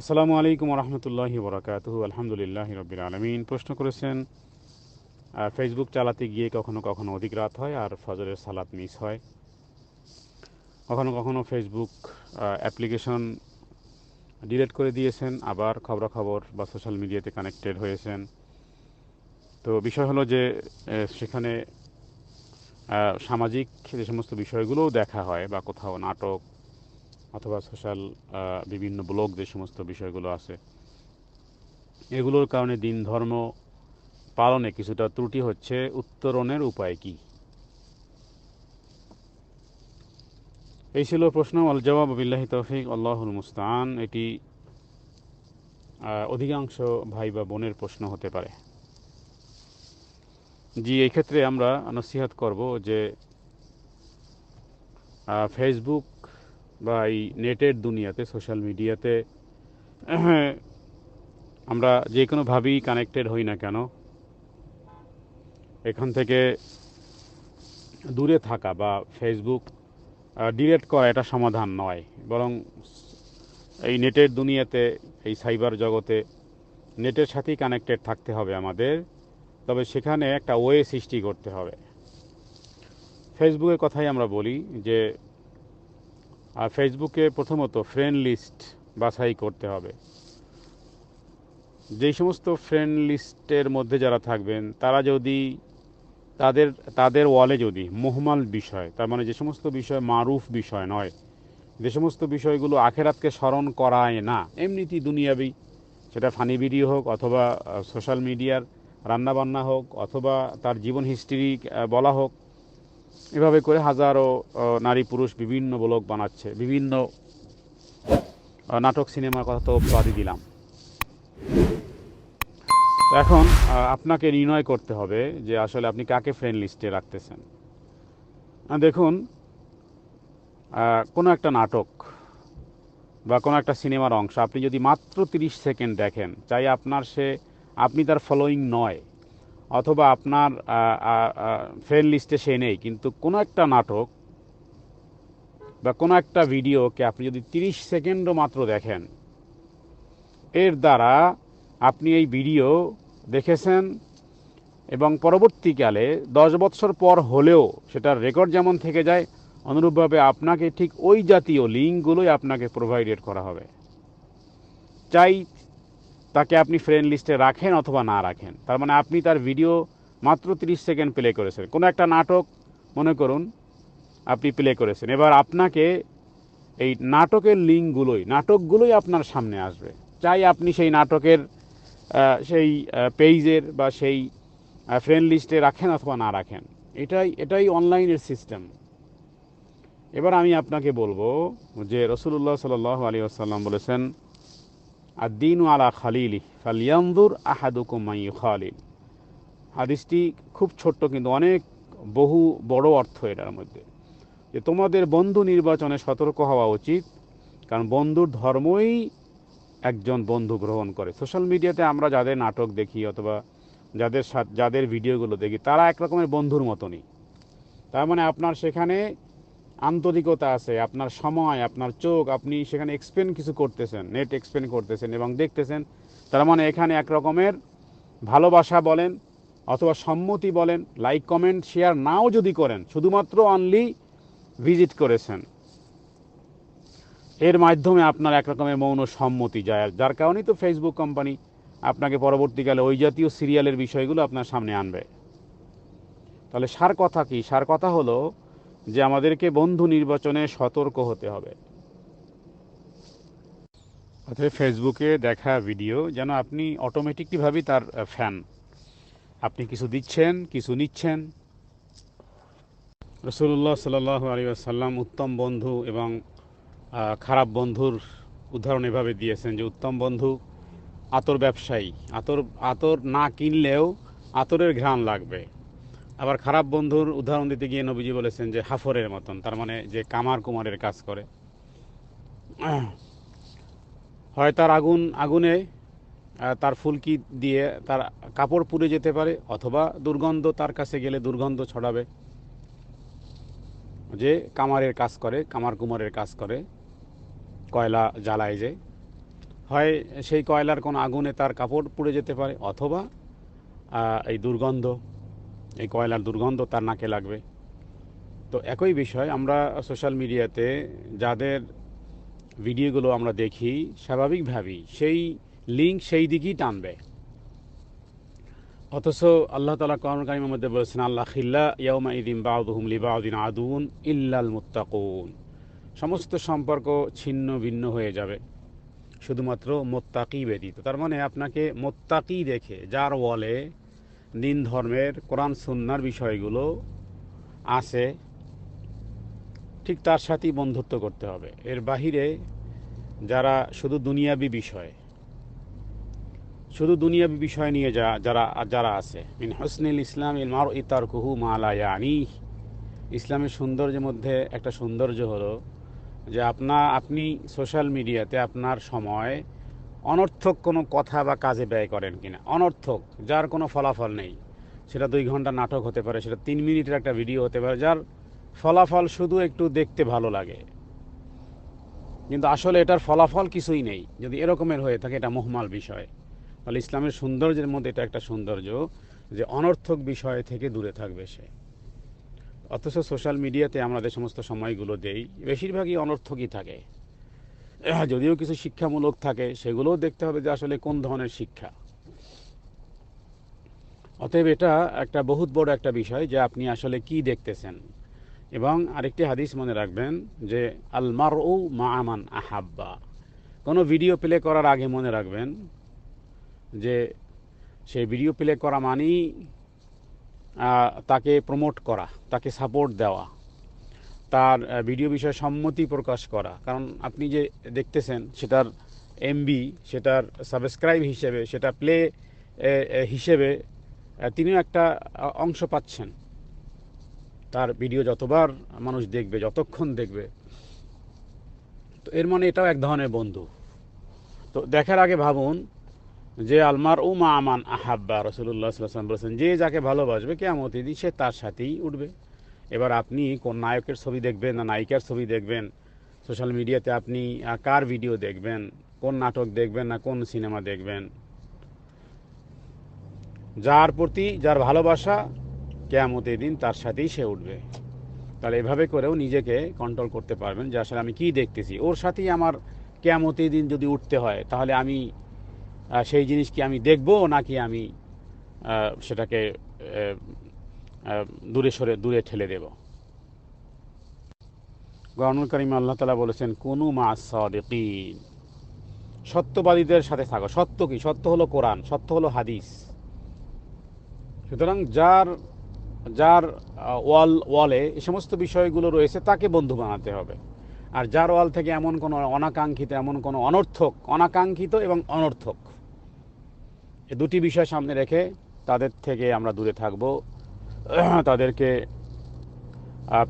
আসসালামু আলাইকুম রহমতুল্লাহি বরাকাত আলহামদুলিল্লাহ রবিল আলমিন। প্রশ্ন করেছেন ফেসবুক চালাতে গিয়ে কখনো কখনো অধিক রাত হয় আর ফজরের সালাত মিস হয়? কখনো কখনো ফেসবুক অ্যাপ্লিকেশন ডিলিট করে দিয়েছেন, আবার খবরাখবর বা সোশ্যাল মিডিয়াতে কানেক্টেড হয়েছেন। তো বিষয় হলো যে সেখানে সামাজিক যে সমস্ত বিষয়গুলোও দেখা হয় বা কোথাও নাটক অথবা সোশ্যাল বিভিন্ন ব্লগ যে সমস্ত বিষয়গুলো আছে, এগুলোর কারণে দিন ধর্ম পালনে কিছুটা ত্রুটি হচ্ছে। উত্তরণের উপায় কি? এই ছিল প্রশ্ন। আল জবাব, বিল্লাহি তৌফিক, আল্লাহুল মুস্তান এটি অধিকাংশ ভাই বা বোনের প্রশ্ন হতে পারে। জি, এই ক্ষেত্রে আমরা নসিহাত করব যে ফেসবুক বা এই নেটের দুনিয়াতে সোশ্যাল মিডিয়াতে আমরা যে কোনোভাবেই কানেক্টেড হই না কেন, এখান থেকে দূরে থাকা বা ফেসবুক ডিলেট করা এটা সমাধান নয়। বরং এই নেটের দুনিয়াতে, এই সাইবার জগতে নেটের সাথেই কানেক্টেড থাকতে হবে আমাদের। তবে সেখানে একটা ওয়ে সৃষ্টি করতে হবে। ফেসবুকের কথাই আমরা বলি যে আর ফেসবুকে প্রথমত ফ্রেন্ড লিস্ট বাছাই করতে হবে। যেই সমস্ত ফ্রেন্ড লিস্টের মধ্যে যারা থাকবেন, তারা যদি তাদের তাদের ওয়ালে যদি মোহমাল বিষয়, তার মানে যে সমস্ত বিষয় মারুফ বিষয় নয়, যে সমস্ত বিষয়গুলো আখেরাতকে স্মরণ করায় না, এমনিতেই দুনিয়াবি, সেটা ফানি ভিডিও হোক অথবা সোশ্যাল মিডিয়ার রান্নাবান্না হোক অথবা তার জীবন হিস্ট্রি বলা হোক এভাবে করে হাজারো নারী পুরুষ বিভিন্ন ব্লগ বানাচ্ছে, বিভিন্ন নাটক সিনেমার কথা তো বাদই দিলাম। এখন আপনাকে নির্ণয় করতে হবে যে আসলে আপনি কাকে ফ্রেন্ড লিস্টে রাখতেছেন। দেখুন কোনো একটা নাটক বা কোনো একটা সিনেমার অংশ, আপনি যদি মাত্র তিরিশ সেকেন্ড দেখেন, চাই আপনার সে, আপনি তার ফলোয়িং নয় অথবা আপনার ফ্রেন্ড লিস্টে সে নেই, কিন্তু কোনো একটা নাটক বা কোনো একটা ভিডিওকে আপনি যদি তিরিশ সেকেন্ডও মাত্র দেখেন, এর দ্বারা আপনি এই ভিডিও দেখেছেন এবং পরবর্তীকালে দশ বৎসর পর হলেও সেটার রেকর্ড যেমন থেকে যায়, অনুরূপভাবে আপনাকে ঠিক ওই জাতীয় লিঙ্কগুলোই আপনাকে প্রোভাইডেড করা হবে। চাই তাকে আপনি ফ্রেন্ড লিস্টে রাখেন অথবা না রাখেন। তার মানে আপনি তার ভিডিও মাত্র 30 সেকেন্ড প্লে করেছেন। কোনো একটা নাটক, মনে করুন, আপনি প্লে করেছেন। এবার আপনাকে এই নাটকের লিঙ্কগুলোই, নাটকগুলোই আপনার সামনে আসবে। চাই আপনি সেই নাটকের সেই পেজের বা সেই ফ্রেন্ড লিস্টে রাখেন অথবা না রাখেন। এটাই এটাই অনলাইনের সিস্টেম এবার আমি আপনাকে বলব যে রসুল্লাহ সাল আলী আসাল্লাম বলেছেন আদিন আলা খালিলি ফালিয়ান্দুর আহাদুকুম মাই খালিল হাদিসটি খুব ছোট্ট কিন্তু অনেক বহু বড় অর্থ এটার মধ্যে। যে তোমাদের বন্ধু নির্বাচনে সতর্ক হওয়া উচিত, কারণ বন্ধুর ধর্মই একজন বন্ধু গ্রহণ করে। সোশ্যাল মিডিয়াতে আমরা যাদের নাটক দেখি অথবা যাদের যাদের ভিডিওগুলো দেখি, তারা এক রকমের বন্ধুর মতনই। তার মানে আপনার সেখানে আন্তরিকতা আছে, আপনার সময়, আপনার চোখ, আপনি সেখানে এক্সপেন্ড কিছু করতেছেন নেট এক্সপেন্ড করতেছেন এবং দেখতেছেন, তার মানে এখানে এক রকমের ভালোবাসা বলেন অথবা সম্মতি বলেন লাইক কমেন্ট শেয়ার নাও যদি করেন, শুধুমাত্র অনলি ভিজিট করেছেন। এর মাধ্যমে আপনার এক রকমের মৌন সম্মতি যায় যার কারণেই তো ফেসবুক কোম্পানি আপনাকে পরবর্তীকালে ওই জাতীয় সিরিয়ালের বিষয়গুলো আপনার সামনে আনবে। তাহলে সার কথা কি? সার কথা হলো যে আমাদেরকে বন্ধু নির্বাচনে সতর্ক হতে হবে। অর্থাৎ ফেসবুকে দেখা ভিডিও যেন আপনি অটোমেটিকলিভাবেই তার ফ্যান আপনি কিছু দিচ্ছেন, কিছু নিচ্ছেন। রসুল্লাহ সাল আলী আসাল্লাম উত্তম বন্ধু এবং খারাপ বন্ধুর উদাহরণ এভাবে দিয়েছেন যে উত্তম বন্ধু আতর ব্যবসায়ী। আতর আতর না কিনলেও আতরের ঘ্রাণ লাগবে। আবার খারাপ বন্ধুর উদাহরণ দিতে গিয়ে নবীজি বলেছেন যে হাফরের মতন, তার মানে যে কামার কুমারের কাজ করে। হয় তার আগুন, আগুনে তার ফুলকি দিয়ে তার কাপড় পুড়ে যেতে পারে, অথবা দুর্গন্ধ তার কাছে গেলে দুর্গন্ধ ছড়াবে। যে কামারের কাজ করে, কামার কুমারের কাজ করে, কয়লা জ্বালায় যে। হয় সেই কয়লার কোনো আগুনে তার কাপড় পুড়ে যেতে পারে, অথবা এই দুর্গন্ধ এই কয়লার দুর্গন্ধ তার নাকে লাগবে। তো একই বিষয়, আমরা সোশ্যাল মিডিয়াতে যাদের ভিডিওগুলো আমরা দেখি, স্বাভাবিকভাবেই সেই লিঙ্ক সেই দিকেই টানবে। অথচ আল্লাহ তালা কর্ম কারিমের মধ্যে বলেছেন, আল্লাহ খিল্লা ইয়াউমা ইদিন বাউদুহুম লিবাউদিন আদুন ইল্লাল মুত্তাকুন। সমস্ত সম্পর্ক ছিন্ন ভিন্ন হয়ে যাবে, শুধুমাত্র মোত্তাকি ব্যতীত। তার মানে আপনাকে মোত্তাকি দেখে, যার ওয়ালে দিন ধর্মের, কোরআন, সুন্নার বিষয়গুলো আছে। ঠিক তার সাথেই বন্ধুত্ব করতে হবে। এর বাহিরে যারা শুধু দুনিয়াবি বিষয়, শুধু দুনিয়াবি বিষয় নিয়ে যা, যারা যারা আছে। মিন হসনিল ইসলাম ইলমার ইতার কুহু মালায়ানি ইসলামের সৌন্দর্যের মধ্যে একটা সৌন্দর্য হলো যে আপনা, আপনি সোশ্যাল মিডিয়াতে আপনার সময় অনর্থক কোনো কথা বা কাজে ব্যয় করেন কিনা। অনর্থক, যার কোনো ফলাফল নেই। সেটা দুই ঘণ্টা নাটক হতে পারে, সেটা তিন মিনিটের একটা ভিডিও হতে পারে, যার ফলাফল শুধু একটু দেখতে ভালো লাগে। কিন্তু আসলে এটার ফলাফল কিছুই নেই। যদি এরকমের হয়ে থাকে, এটা মোহমাল বিষয়। তাহলে ইসলামের সৌন্দর্যের মধ্যে এটা একটা সৌন্দর্য যে অনর্থক বিষয় থেকে দূরে থাকবে সে। অথচ সোশ্যাল মিডিয়াতে আমরা যে সমস্ত সময়গুলো দেই, বেশিরভাগই অনর্থকই থাকে। যদিও কিছু শিক্ষামূলক থাকে, সেগুলোও দেখতে হবে যে আসলে কোন ধরনের শিক্ষা। অতএব এটা একটা বহুত বড় একটা বিষয় যে আপনি আসলে কি দেখতেছেন। এবং আরেকটি হাদিস মনে রাখবেন যে আলমার ও মা আমান আহাব্বা। কোনো ভিডিও প্লে করার আগে মনে রাখবেন যে, সেই ভিডিও প্লে করা মানেই তাকে প্রমোট করা, তাকে সাপোর্ট দেওয়া। তার ভিডিও বিষয়ে সম্মতি প্রকাশ করা। কারণ আপনি যে দেখতেছেন, সেটার এমবি সেটার সাবস্ক্রাইব হিসেবে, সেটা প্লে হিসেবে তিনিও একটা অংশ পাচ্ছেন। তার ভিডিও যতবার মানুষ দেখবে, যতক্ষণ দেখবে, তো এর মানে এটাও এক ধরনের বন্ধু। তো দেখার আগে ভাবুন যে আলমার ও মা আমান আহাব্বা রসুল্লাহ বলেছেন, যে যাকে ভালোবাসবে কেমন দিন সে তার সাথেই উঠবে। এবার আপনি কোন নায়কের ছবি দেখবেন না নায়িকার ছবি দেখবেন? সোশ্যাল মিডিয়াতে আপনি কার ভিডিও দেখবেন? কোন নাটক দেখবেন না কোন সিনেমা দেখবেন? যার প্রতি, যার ভালোবাসা, কেয়ামতের দিন তার সাথেই সে উঠবে। তাহলে এভাবে করেও নিজেকে কন্ট্রোল করতে পারবেন যে আসলে আমি কি দেখতেছি। ওর সাথেই আমার কেয়ামতের দিন যদি উঠতে হয়, তাহলে আমি সেই জিনিস কি আমি দেখব নাকি আমি সেটাকে দূরে সরে, দূরে ঠেলে দেব। গরনুল করিম আল্লাহ তালা বলেছেন, কোনু মা সদিকিন। সত্যবাদীদের সাথে থাকো। সত্য কি? সত্য হলো কোরআন, সত্য হলো হাদিস। সুতরাং যার যার ওয়াল, ওয়ালে এই সমস্ত বিষয়গুলো রয়েছে, তাকে বন্ধু বানাতে হবে। আর যার ওয়াল থেকে এমন কোনো অনাকাঙ্ক্ষিত, এমন কোনো অনর্থক, অনাকাঙ্ক্ষিত এবং অনর্থক, এ দুটি বিষয় সামনে রেখে তাদের থেকে আমরা দূরে থাকব। তাদেরকে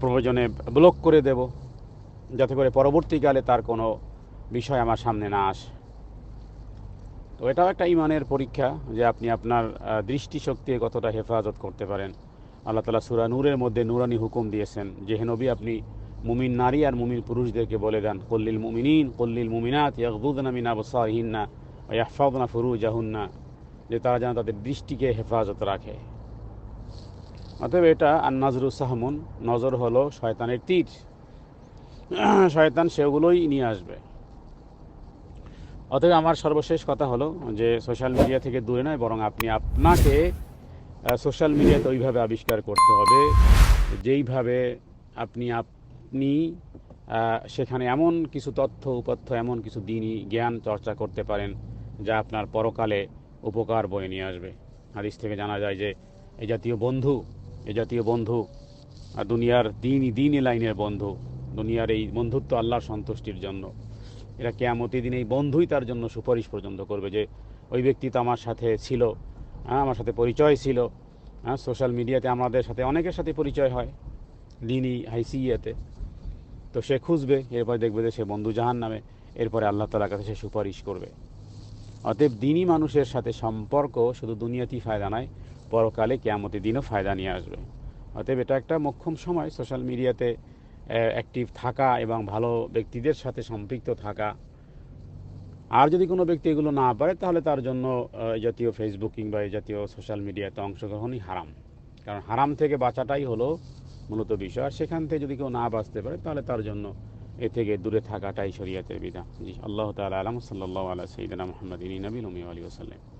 প্রয়োজনে ব্লক করে দেব, যাতে করে পরবর্তীকালে তার কোনো বিষয় আমার সামনে না আসে। তো এটাও একটা ইমানের পরীক্ষা যে আপনি আপনার দৃষ্টিশক্তি কতটা হেফাজত করতে পারেন। আল্লাহ তালা সুরা নূরের মধ্যে নুরানি হুকুম দিয়েছেন যে, হে নবী, আপনি মুমিন নারী আর মুমিন পুরুষদেরকে বলে দেন কল্লিল মুমিনিন কল্লিল মুমিনাত ইয়াকদুদনা মিনা বসারহিন্না ইয়াহফাদনা ফুরুজাহুন্না, যে তারা যেন তাদের দৃষ্টিকে হেফাজত রাখে। অতএব এটা আর নজরুল সাহমুন, নজর হলো শয়তানের তীর। শয়তান সেগুলোই নিয়ে আসবে। অতএব আমার সর্বশেষ কথা হলো যে সোশ্যাল মিডিয়া থেকে দূরে নয়, বরং আপনি আপনাকে সোশ্যাল মিডিয়াতে ওইভাবে আবিষ্কার করতে হবে, যেইভাবে আপনি আপনি সেখানে এমন কিছু তথ্য উপাত্য এমন কিছু দিনই জ্ঞান চর্চা করতে পারেন, যা আপনার পরকালে উপকার বয়ে নিয়ে আসবে। হাদিস থেকে জানা যায় যে এই জাতীয় বন্ধু এই জাতীয় বন্ধু, আর দুনিয়ার দিনই দিনই লাইনের বন্ধু, দুনিয়ার এই বন্ধুত্ব আল্লাহর সন্তুষ্টির জন্য। এরা কেয়ামতি দিন এই বন্ধুই তার জন্য সুপারিশ পর্যন্ত করবে যে, ওই ব্যক্তি তো আমার সাথে ছিল হ্যাঁ আমার সাথে পরিচয় ছিল হ্যাঁ সোশ্যাল মিডিয়াতে আমাদের সাথে অনেকের সাথে পরিচয় হয়, দিনই হাইসিয়াতে। তো সে খুঁজবে, এরপর দেখবে যে সে বন্ধু জাহান নামে এরপরে আল্লাহ তালার কাছে সে সুপারিশ করবে। অতএব দিনই মানুষের সাথে সম্পর্ক শুধু দুনিয়াতেই ফায়দা নয় পরকালে কেয়ামতি দিনও ফায়দা নিয়ে আসবে। অতএব এটা একটা মোক্ষম সময় সোশ্যাল মিডিয়াতে অ্যাক্টিভ থাকা এবং ভালো ব্যক্তিদের সাথে সম্পৃক্ত থাকা। আর যদি কোনো ব্যক্তি এগুলো না পারে, তাহলে তার জন্য জাতীয় ফেসবুক কিংবা এই জাতীয় সোশ্যাল মিডিয়াতে অংশগ্রহণই হারাম। কারণ হারাম থেকে বাঁচাটাই হলো মূলত বিষয়। আর সেখান থেকে যদি কেউ না বাঁচতে পারে, তাহলে তার জন্য এ থেকে দূরে থাকাটাই শরিয়াতের বিধান। জি, আল্লাহ তাআলা আলাম। সাল্লাল্লাহু আলা সাইয়্যিদিনা মুহাম্মাদিন নবীল উম্মি ওয়া আলিহি ওয়াসাল্লাম।